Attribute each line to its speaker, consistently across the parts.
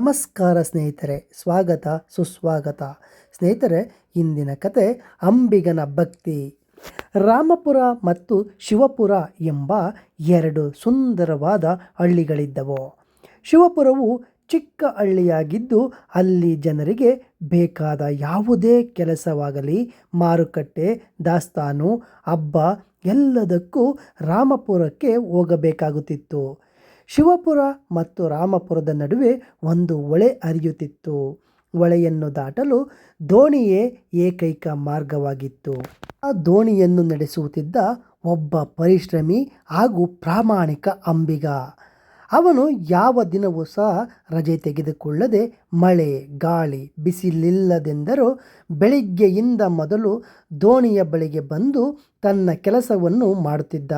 Speaker 1: ನಮಸ್ಕಾರ ಸ್ನೇಹಿತರೆ, ಸ್ವಾಗತ, ಸುಸ್ವಾಗತ. ಸ್ನೇಹಿತರೆ, ಇಂದಿನ ಕತೆ ಅಂಬಿಗನ ಭಕ್ತಿ. ರಾಮಪುರ ಮತ್ತು ಶಿವಪುರ ಎಂಬ ಎರಡು ಸುಂದರವಾದ ಹಳ್ಳಿಗಳಿದ್ದವು. ಶಿವಪುರವು ಚಿಕ್ಕ ಹಳ್ಳಿಯಾಗಿದ್ದು ಅಲ್ಲಿ ಜನರಿಗೆ ಬೇಕಾದ ಯಾವುದೇ ಕೆಲಸವಾಗಲಿ, ಮಾರುಕಟ್ಟೆ, ದಾಸ್ತಾನು, ಹಬ್ಬ ಎಲ್ಲದಕ್ಕೂ ರಾಮಪುರಕ್ಕೆ ಹೋಗಬೇಕಾಗುತ್ತಿತ್ತು. ಶಿವಪುರ ಮತ್ತು ರಾಮಪುರದ ನಡುವೆ ಒಂದು ಹೊಳೆ ಹರಿಯುತ್ತಿತ್ತು. ಹೊಳೆಯನ್ನು ದಾಟಲು ದೋಣಿಯೇ ಏಕೈಕ ಮಾರ್ಗವಾಗಿತ್ತು. ಆ ದೋಣಿಯನ್ನು ನಡೆಸುತ್ತಿದ್ದ ಒಬ್ಬ ಪರಿಶ್ರಮಿ ಹಾಗೂ ಪ್ರಾಮಾಣಿಕ ಅಂಬಿಗ. ಅವನು ಯಾವ ದಿನವೂ ಸಹ ರಜೆ ತೆಗೆದುಕೊಳ್ಳದೆ ಮಳೆ, ಗಾಳಿ, ಬಿಸಿಲಿಲ್ಲದೆಂದರೂ ಬೆಳಿಗ್ಗೆಯಿಂದ ಮೊದಲು ದೋಣಿಯ ಬಳಿಗೆ ಬಂದು ತನ್ನ ಕೆಲಸವನ್ನು ಮಾಡುತ್ತಿದ್ದ.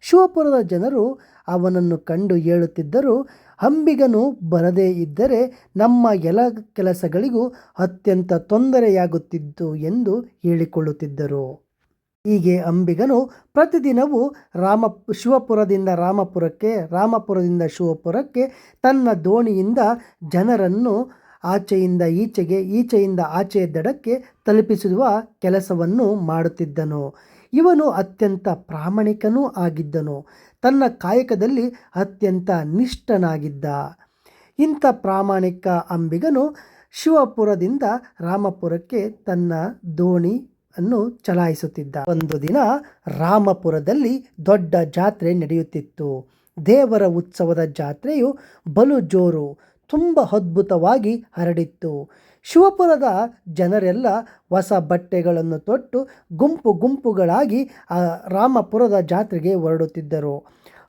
Speaker 1: ಶಿವಪುರದ ಜನರು ಅವನನ್ನು ಕಂಡು ಹೇಳುತ್ತಿದ್ದರು ಹಂಬಿಗನು ಬರದೇ ಇದ್ದರೆ ನಮ್ಮ ಎಲ್ಲ ಕೆಲಸಗಳಿಗೂ ಅತ್ಯಂತ ತೊಂದರೆಯಾಗುತ್ತಿತ್ತು ಎಂದು ಹೇಳಿಕೊಳ್ಳುತ್ತಿದ್ದರು. ಹೀಗೆ ಅಂಬಿಗನು ಪ್ರತಿದಿನವೂ ರಾಮ ಶಿವಪುರದಿಂದ ರಾಮಪುರಕ್ಕೆ, ರಾಮಪುರದಿಂದ ಶಿವಪುರಕ್ಕೆ ತನ್ನ ದೋಣಿಯಿಂದ ಜನರನ್ನು ಆಚೆಯಿಂದ ಈಚೆಗೆ, ಈಚೆಯಿಂದ ಆಚೆಯ ದಡಕ್ಕೆ ತಲುಪಿಸುವ ಕೆಲಸವನ್ನು ಮಾಡುತ್ತಿದ್ದನು. ಇವನು ಅತ್ಯಂತ ಪ್ರಾಮಾಣಿಕನೂ ಆಗಿದ್ದನು. ತನ್ನ ಕಾಯಕದಲ್ಲಿ ಅತ್ಯಂತ ನಿಷ್ಠನಾಗಿದ್ದ. ಇಂಥ ಪ್ರಾಮಾಣಿಕ ಅಂಬಿಗನು ಶಿವಪುರದಿಂದ ರಾಮಪುರಕ್ಕೆ ತನ್ನ ದೋಣಿ ಅನ್ನು ಚಲಾಯಿಸುತ್ತಿದ್ದ. ಒಂದು ದಿನ ರಾಮಪುರದಲ್ಲಿ ದೊಡ್ಡ ಜಾತ್ರೆ ನಡೆಯುತ್ತಿತ್ತು. ದೇವರ ಉತ್ಸವದ ಜಾತ್ರೆಯು ಬಲು ಜೋರು, ತುಂಬ ಅದ್ಭುತವಾಗಿ ಹರಡಿತ್ತು. ಶಿವಪುರದ ಜನರೆಲ್ಲ ಹೊಸ ಬಟ್ಟೆಗಳನ್ನು ತೊಟ್ಟು ಗುಂಪು ಗುಂಪುಗಳಾಗಿ ಆ ರಾಮಪುರದ ಜಾತ್ರೆಗೆ ಹೊರಡುತ್ತಿದ್ದರು.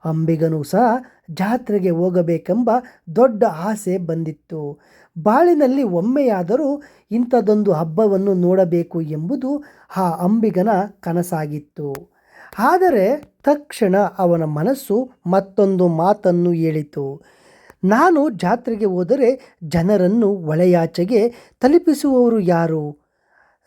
Speaker 1: ಅಂಬಿಗನೂ ಸಹ ಜಾತ್ರೆಗೆ ಹೋಗಬೇಕೆಂಬ ದೊಡ್ಡ ಆಸೆ ಬಂದಿತ್ತು. ಬಾಳಿನಲ್ಲಿ ಒಮ್ಮೆಯಾದರೂ ಇಂಥದ್ದೊಂದು ಹಬ್ಬವನ್ನು ನೋಡಬೇಕು ಎಂಬುದು ಆ ಅಂಬಿಗನ ಕನಸಾಗಿತ್ತು. ಆದರೆ ತಕ್ಷಣ ಅವನ ಮನಸ್ಸು ಮತ್ತೊಂದು ಮಾತನ್ನು ಹೇಳಿತು. ನಾನು ಜಾತ್ರೆಗೆ ಹೋದರೆ ಜನರನ್ನು ಒಳೆಯಾಚೆಗೆ ತಲುಪಿಸುವವರು ಯಾರು?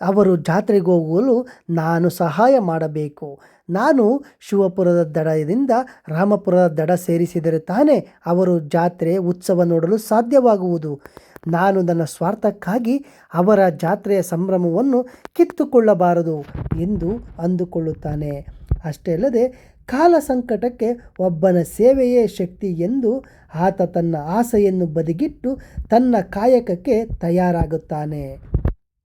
Speaker 1: ಅವರು ಜಾತ್ರೆಗೆ ಹೋಗಲು ನಾನು ಸಹಾಯ ಮಾಡಬೇಕು. ನಾನು ಶಿವಪುರದ ದಡದಿಂದ ರಾಮಪುರದ ದಡ ಸೇರಿಸಿದರೆ ತಾನೇ ಅವರು ಜಾತ್ರೆ ಉತ್ಸವ ನೋಡಲು ಸಾಧ್ಯವಾಗುವುದು. ನಾನು ನನ್ನ ಸ್ವಾರ್ಥಕ್ಕಾಗಿ ಅವರ ಜಾತ್ರೆಯ ಸಂಭ್ರಮವನ್ನು ಕಿತ್ತುಕೊಳ್ಳಬಾರದು ಎಂದು ಅಂದುಕೊಳ್ಳುತ್ತಾನೆ. ಅಷ್ಟೇ ಅಲ್ಲದೆ ಕಾಲ ಸಂಕಟಕ್ಕೆ ಒಬ್ಬನ ಸೇವೆಯೇ ಶಕ್ತಿ ಎಂದು ಆತ ತನ್ನ ಆಸೆಯನ್ನು ಬದಿಗಿಟ್ಟು ತನ್ನ ಕಾಯಕಕ್ಕೆ ತಯಾರಾಗುತ್ತಾನೆ.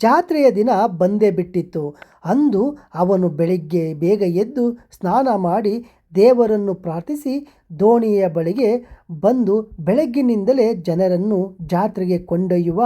Speaker 1: ಜಾತ್ರೆಯ ದಿನ ಬಂದೇ ಬಿಟ್ಟಿತ್ತು. ಅಂದು ಅವನು ಬೆಳಿಗ್ಗೆ ಬೇಗ ಎದ್ದು ಸ್ನಾನ ಮಾಡಿ ದೇವರನ್ನು ಪ್ರಾರ್ಥಿಸಿ ದೋಣಿಯ ಬಳಿಗೆ ಬಂದು ಬೆಳಗ್ಗಿನಿಂದಲೇ ಜನರನ್ನು ಜಾತ್ರೆಗೆ ಕೊಂಡೊಯ್ಯುವ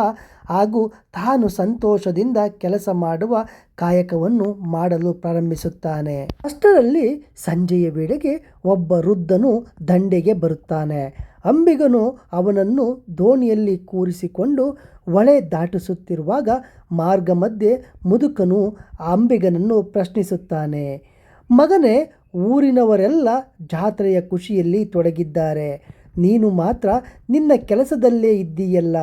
Speaker 1: ಹಾಗೂ ತಾನು ಸಂತೋಷದಿಂದ ಕೆಲಸ ಮಾಡುವ ಕಾಯಕವನ್ನು ಮಾಡಲು ಪ್ರಾರಂಭಿಸುತ್ತಾನೆ. ಅಷ್ಟರಲ್ಲಿ ಸಂಜೆಯ ವೇಳೆಗೆ ಒಬ್ಬ ವೃದ್ಧನು ದಂಡೆಗೆ ಬರುತ್ತಾನೆ. ಅಂಬಿಗನು ಅವನನ್ನು ದೋಣಿಯಲ್ಲಿ ಕೂರಿಸಿಕೊಂಡು ಹೊಳೆ ದಾಟಿಸುತ್ತಿರುವಾಗ ಮಾರ್ಗ ಮಧ್ಯೆ ಮುದುಕನು ಅಂಬಿಗನನ್ನು ಪ್ರಶ್ನಿಸುತ್ತಾನೆ. ಮಗನೇ ಊರಿನವರೆಲ್ಲ ಜಾತ್ರೆಯ ಖುಷಿಯಲ್ಲಿ ತೊಡಗಿದ್ದಾರೆ. ನೀನು ಮಾತ್ರ ನಿನ್ನ ಕೆಲಸದಲ್ಲೇ ಇದ್ದೀಯಲ್ಲ.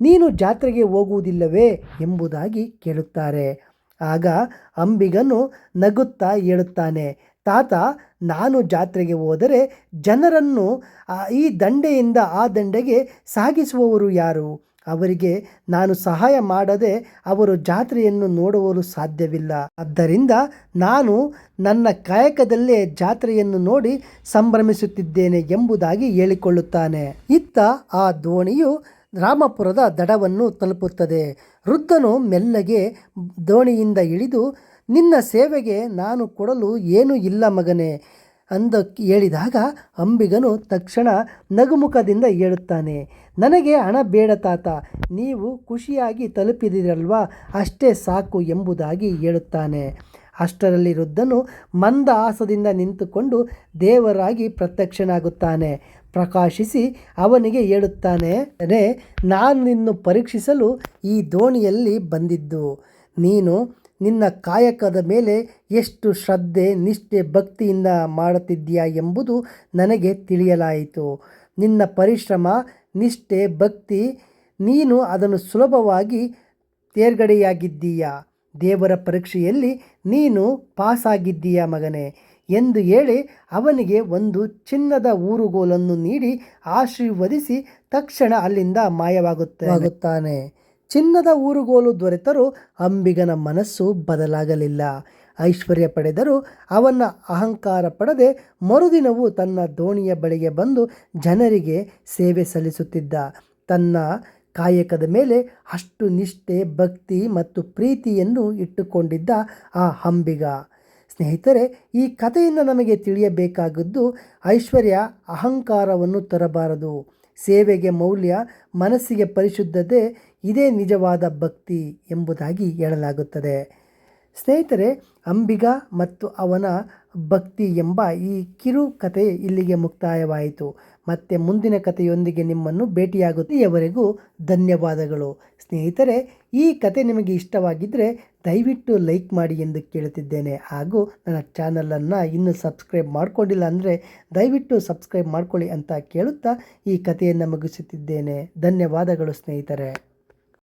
Speaker 1: ನೀನು ಜಾತ್ರೆಗೆ ಹೋಗುವುದಿಲ್ಲವೇ ಎಂಬುದಾಗಿ ಕೇಳುತ್ತಾರೆ. ಆಗ ಅಂಬಿಗನು ನಗುತ್ತಾ ಹೇಳುತ್ತಾನೆ, ತಾತ, ನಾನು ಜಾತ್ರೆಗೆ ಹೋದರೆ ಜನರನ್ನು ಈ ದಂಡೆಯಿಂದ ಆ ದಂಡೆಗೆ ಸಾಗಿಸುವವರು ಯಾರು? ಅವರಿಗೆ ನಾನು ಸಹಾಯ ಮಾಡದೆ ಅವರು ಜಾತ್ರೆಯನ್ನು ನೋಡುವಲು ಸಾಧ್ಯವಿಲ್ಲ. ಆದ್ದರಿಂದ ನಾನು ನನ್ನ ಕಾಯಕದಲ್ಲೇ ಜಾತ್ರೆಯನ್ನು ನೋಡಿ ಸಂಭ್ರಮಿಸುತ್ತಿದ್ದೇನೆ ಎಂಬುದಾಗಿ ಹೇಳಿಕೊಳ್ಳುತ್ತಾನೆ. ಇತ್ತ ಆ ದೋಣಿಯು ರಾಮಪುರದ ದಡವನ್ನು ತಲುಪುತ್ತದೆ. ವೃದ್ಧನು ಮೆಲ್ಲಗೆ ದೋಣಿಯಿಂದ ಇಳಿದು, ನಿನ್ನ ಸೇವೆಗೆ ನಾನು ಕೊಡಲು ಏನೂ ಇಲ್ಲ ಮಗನೇ ಅಂದ ಹೇಳಿದಾಗ ಅಂಬಿಗನು ತಕ್ಷಣ ನಗುಮುಖದಿಂದ ಹೇಳುತ್ತಾನೆ ನನಗೆ ಹಣ ಬೇಡ ತಾತ, ನೀವು ಖುಷಿಯಾಗಿ ತಲುಪಿದಿರಲ್ವಾ? ಅಷ್ಟೇ ಸಾಕು ಎಂಬುದಾಗಿ ಹೇಳುತ್ತಾನೆ ಅಷ್ಟರಲ್ಲಿ ವೃದ್ಧನು ಮಂದ ಆಸದಿಂದ ನಿಂತುಕೊಂಡು ದೇವರಾಗಿ ಪ್ರತ್ಯಕ್ಷನಾಗುತ್ತಾನೆ. ಪ್ರಕಾಶಿಸಿ ಅವನಿಗೆ ಹೇಳುತ್ತಾನೆ ನಾನು ನಿನ್ನು ಪರೀಕ್ಷಿಸಲು ಈ ದೋಣಿಯಲ್ಲಿ ಬಂದಿದ್ದು. ನೀನು ನಿನ್ನ ಕಾಯಕದ ಮೇಲೆ ಎಷ್ಟು ಶ್ರದ್ಧೆ, ನಿಷ್ಠೆ, ಭಕ್ತಿಯಿಂದ ಮಾಡುತ್ತಿದ್ದೀಯಾ ಎಂಬುದು ನನಗೆ ತಿಳಿಯಲಾಯಿತು. ನಿನ್ನ ಪರಿಶ್ರಮ, ನಿಷ್ಠೆ, ಭಕ್ತಿ, ನೀನು ಅದನ್ನು ಸುಲಭವಾಗಿ ತೇರ್ಗಡೆಯಾಗಿದ್ದೀಯಾ? ದೇವರ ಪರೀಕ್ಷೆಯಲ್ಲಿ ನೀನು ಪಾಸಾಗಿದ್ದೀಯ ಮಗನೇ? ಎಂದು ಹೇಳಿ ಅವನಿಗೆ ಒಂದು ಚಿನ್ನದ ಊರುಗೋಲನ್ನು ನೀಡಿ ಆಶೀರ್ವದಿಸಿ ತಕ್ಷಣ ಅಲ್ಲಿಂದ ಮಾಯವಾಗುತ್ತಾನೆ. ಚಿನ್ನದ ಊರುಗೋಲು ದೊರೆತರೂ ಅಂಬಿಗನ ಮನಸ್ಸು ಬದಲಾಗಲಿಲ್ಲ. ಐಶ್ವರ್ಯ ಪಡೆದರೂ ಅವನ ಅಹಂಕಾರ ಪಡದೆ ಮರುದಿನವೂ ತನ್ನ ದೋಣಿಯ ಬಳಿಗೆ ಬಂದು ಜನರಿಗೆ ಸೇವೆ ಸಲ್ಲಿಸುತ್ತಿದ್ದ. ತನ್ನ ಕಾಯಕದ ಮೇಲೆ ಅಷ್ಟು ನಿಷ್ಠೆ, ಭಕ್ತಿ ಮತ್ತು ಪ್ರೀತಿಯನ್ನು ಇಟ್ಟುಕೊಂಡಿದ್ದ ಆ ಅಂಬಿಗ. ಸ್ನೇಹಿತರೆ, ಈ ಕಥೆಯಿಂದ ನಮಗೆ ತಿಳಿಯಬೇಕಾಗಿದ್ದು, ಐಶ್ವರ್ಯ ಅಹಂಕಾರವನ್ನು ತರಬಾರದು. ಸೇವೆಗೆ ಮೌಲ್ಯ, ಮನಸ್ಸಿಗೆ ಪರಿಶುದ್ಧತೆ, ಇದೇ ನಿಜವಾದ ಭಕ್ತಿ ಎಂಬುದಾಗಿ ಹೇಳಲಾಗುತ್ತದೆ. ಸ್ನೇಹಿತರೆ, ಅಂಬಿಗ ಮತ್ತು ಅವನ ಭಕ್ತಿ ಎಂಬ ಈ ಕಿರು ಕಥೆ ಇಲ್ಲಿಗೆ ಮುಕ್ತಾಯವಾಯಿತು. ಮತ್ತೆ ಮುಂದಿನ ಕಥೆಯೊಂದಿಗೆ ನಿಮ್ಮನ್ನು ಭೇಟಿಯಾಗುತ್ತೆಯವರೆಗೂ ಧನ್ಯವಾದಗಳು. ಸ್ನೇಹಿತರೆ, ಈ ಕತೆ ನಿಮಗೆ ಇಷ್ಟವಾಗಿದ್ದರೆ ದಯವಿಟ್ಟು ಲೈಕ್ ಮಾಡಿ ಎಂದು ಕೇಳುತ್ತಿದ್ದೇನೆ ಹಾಗೂ ನನ್ನ ಚಾನಲನ್ನು ಇನ್ನೂ ಸಬ್ಸ್ಕ್ರೈಬ್ ಮಾಡಿಕೊಂಡಿಲ್ಲ ಅಂದರೆ ದಯವಿಟ್ಟು ಸಬ್ಸ್ಕ್ರೈಬ್ ಮಾಡ್ಕೊಳ್ಳಿ ಅಂತ ಕೇಳುತ್ತಾ ಈ ಕಥೆಯನ್ನು ಮುಗಿಸುತ್ತಿದ್ದೇನೆ. ಧನ್ಯವಾದಗಳು ಸ್ನೇಹಿತರೆ.